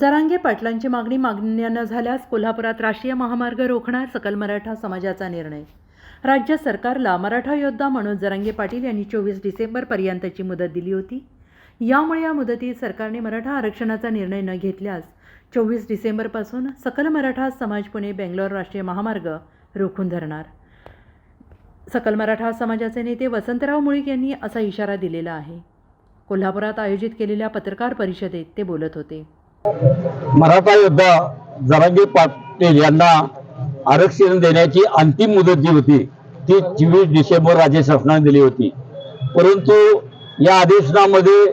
जरांगे पाटलांची मागणी मागण्या न झाल्यास कोल्हापुरात राष्ट्रीय महामार्ग रोखणार सकल मराठा समाजाचा निर्णय. राज्य सरकारला मराठा योद्धा मनोज जरांगे पाटील यांनी चोवीस डिसेंबरपर्यंतची मुदत दिली होती. यामुळे या मुदतीत सरकारने मराठा आरक्षणाचा निर्णय न घेतल्यास चोवीस डिसेंबरपासून सकल मराठा समाज पुणे बेंगलोर राष्ट्रीय महामार्ग रोखून धरणार. सकल मराठा समाजाचे नेते वसंतराव मुळीक यांनी असा इशारा दिलेला आहे. कोल्हापुरात आयोजित केलेल्या पत्रकार परिषदेत ते बोलत होते. मराठा योद्धा जरांगे पाटील यांना आरक्षण देण्याची अंतिम मुदत जी होती ती चोवीस डिसेंबर राज्य शासनाने दिली होती. परंतु या अधिवेशनामध्ये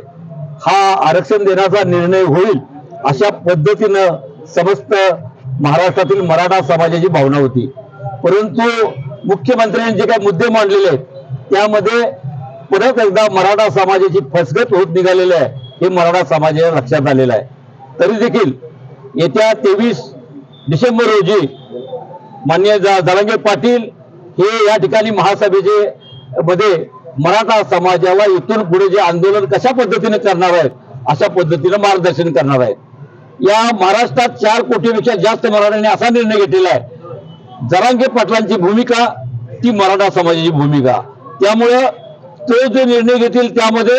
हा आरक्षण देण्याचा निर्णय होईल अशा पद्धतीनं समस्त महाराष्ट्रातील मराठा समाजाची भावना होती. परंतु मुख्यमंत्र्यांनी जे काही मुद्दे मांडलेले आहेत त्यामध्ये परत एकदा मराठा समाजाची फसगत होत निघालेली आहे हे मराठा समाजाच्या लक्षात आलेलं आहे. तरी देखील येत्या तेवीस डिसेंबर रोजी मान्य जरांगे पाटील हे या ठिकाणी महासभेचे मध्ये मराठा समाजाला इथून पुढे जे आंदोलन कशा पद्धतीने करणार आहेत अशा पद्धतीने मार्गदर्शन करणार आहेत. या महाराष्ट्रात चार कोटीपेक्षा जास्त मराठ्यांनी असा निर्णय घेतलेला आहे. जरांगे पाटलांची भूमिका ती मराठा समाजाची भूमिका. त्यामुळं तो जो निर्णय घेतील त्यामध्ये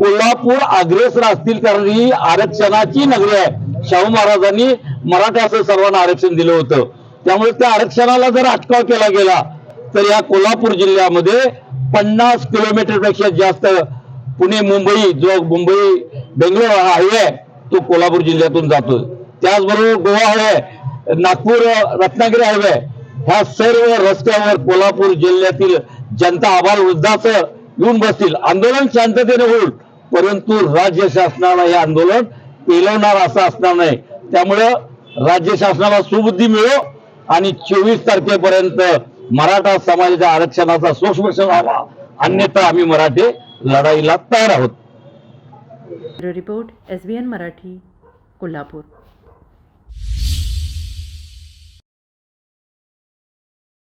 कोल्हापूर अग्रेसर असतील कारण ही आरक्षणाची नगरी आहे. शाहू महाराजांनी मराठ्याचं सर्वांना आरक्षण दिलं होतं. त्यामुळे त्या आरक्षणाला जर अटकाव केला गेला तर या कोल्हापूर जिल्ह्यामध्ये पन्नास किलोमीटरपेक्षा जास्त पुणे मुंबई जो मुंबई बेंगलोर हा हायवे आहे तो कोल्हापूर जिल्ह्यातून जातो त्याचबरोबर गोवा हायवे नागपूर रत्नागिरी हायवे ह्या सर्व रस्त्यावर कोल्हापूर जिल्ह्यातील जनता आभार वृद्धाचं येऊन बसतील. आंदोलन शांततेने होईल. परंतु राज्य शासनाला हे आंदोलन पेलवणार असं असणार नाही. त्यामुळं राज्य शासनाला सुबुद्धी मिळो आणि चोवीस तारखेपर्यंत मराठा समाजाच्या आरक्षणाचा सोक्ष व्हावा अन्यथा आम्ही मराठे लढाईला तयार आहोत. Report S B N Marathi Kolhapur.